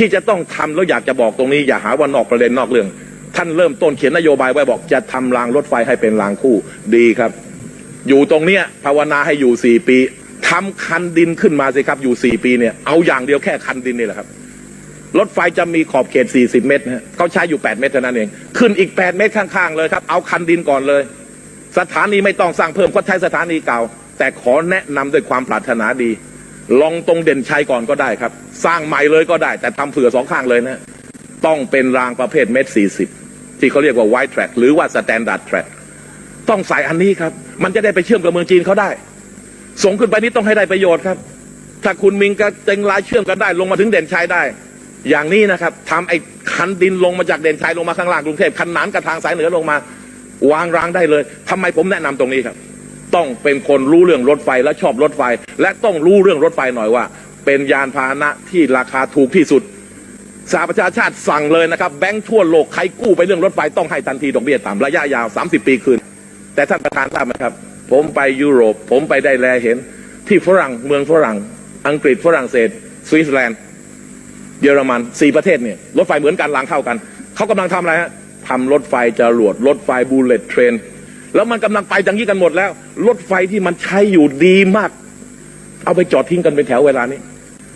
ที่จะต้องทำแล้วอยากจะบอกตรงนี้ อย่าหาว่านอกประเด็นนอกเรื่อง ท่านเริ่มต้นเขียนนโยบายไว้บอกจะทำรางรถไฟให้เป็นรางคู่ดีครับ อยู่ตรงเนี้ยภาวนาให้อยู่สี่ปีทำคันดินขึ้นมาสิครับ อยู่สี่ปีเนี่ยเอาอย่างเดียวแค่คันดินนี่แหละครับรถไฟจะมีขอบเขต 40 เมตรนะเขาใช้อยู่ 8 เมตรเท่านั้นเอง ขึ้นอีก 8 เมตรข้างๆ เลยครับ เอาคันดินก่อนเลย สถานีไม่ต้องสร้างเพิ่มก็ใช้สถานีเก่า แต่ขอแนะนำด้วยความปรารถนาดี ลองตรงเด่นชัยก่อนก็ได้ครับ สร้างใหม่เลยก็ได้ แต่ทำเผื่อสองข้างเลยนะ ต้องเป็นรางประเภทเมตร40ที่เขาเรียกว่า white track หรือว่า standard track ต้องใส่อันนี้ครับ มันจะได้ไปเชื่อมกับเมืองจีนเขาได้ ส่งขึ้นไปนี้ต้องให้ได้ประโยชน์ครับ ถ้าคุณมิงกับเจงรายเชื่อมกันได้ ลงมาถึงเด่นชัยได้ อย่างนี้นะครับทำไอ้คันดินลงมาจากเด่นชัยลงมาข้างล่างกรุงเทพคันหนานกับทางสายเหนือลงมา วางรางได้เลยทำไมผมแนะนำตรงนี้ครับ ต้องเป็นคนรู้เรื่องรถไฟและชอบรถไฟ และต้องรู้เรื่องรถไฟหน่อยว่า เป็นยานพาหนะที่ราคาถูกที่สุดสหประชาชาติสั่งเลยนะครับแบงค์ทั่วโลกใครกู้ไปเรื่องรถไฟต้องให้ทันทีดอกเบี้ยต่ำระยะยาว 30 ปีคืน แต่ท่านประธานทราบไหมครับ ผมไปยุโรป ผมไปได้แลเห็น ที่ฝรั่งเมืองฝรั่ง อังกฤษฝรั่งเศส สวิตเซอร์แลนด์ เยอรมันสี่ประเทศเนี่ยรถไฟเหมือนกันรางเข้ากัน เขากำลังทำอะไรฮะทำรถไฟจรวดรถไฟบูเลตเทรน แล้วมันกำลังไปอย่างนี้กันหมดแล้ว รถไฟที่มันใช้อยู่ดีมาก เอาไปจอดทิ้งกันเป็นแถวเวลานี้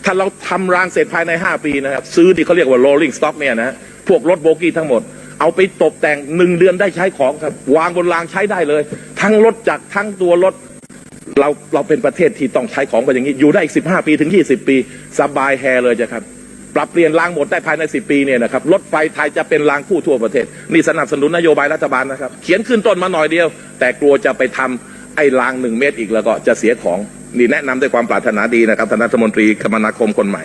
ถ้าเราทำรางเสร็จภายใน 5 ปีนะครับ ซื้อที่เขาเรียกว่า rolling stock เนี่ยนะพวกรถโบกี้ทั้งหมด เอาไปตกแต่งหนึ่งเดือนได้ใช้ของครับ วางบนรางใช้ได้เลย ทั้งรถจักรทั้งตัวรถเราเราเป็นประเทศที่ต้องใช้ของกันอย่างนี้ อยู่ได้อีก15ปีถึง20ปี สบายแฮเลยจ้ะครับ ปรับเปลี่ยนรางหมดได้ภายใน 10 ปีเนี่ยนะครับรถไฟไทยจะเป็นรางคู่ทั่วประเทศ นี่สนับสนุนนโยบายรัฐบาลนะครับ เขียนขึ้นต้นมาหน่อยเดียว แต่กลัวจะไปทำไอ้รางหนึ่งเมตรอีกแล้วก็จะเสียของ นี่แนะนำด้วยความปรารถนาดีนะครับท่านรัฐมนตรีคมนาคมคนใหม่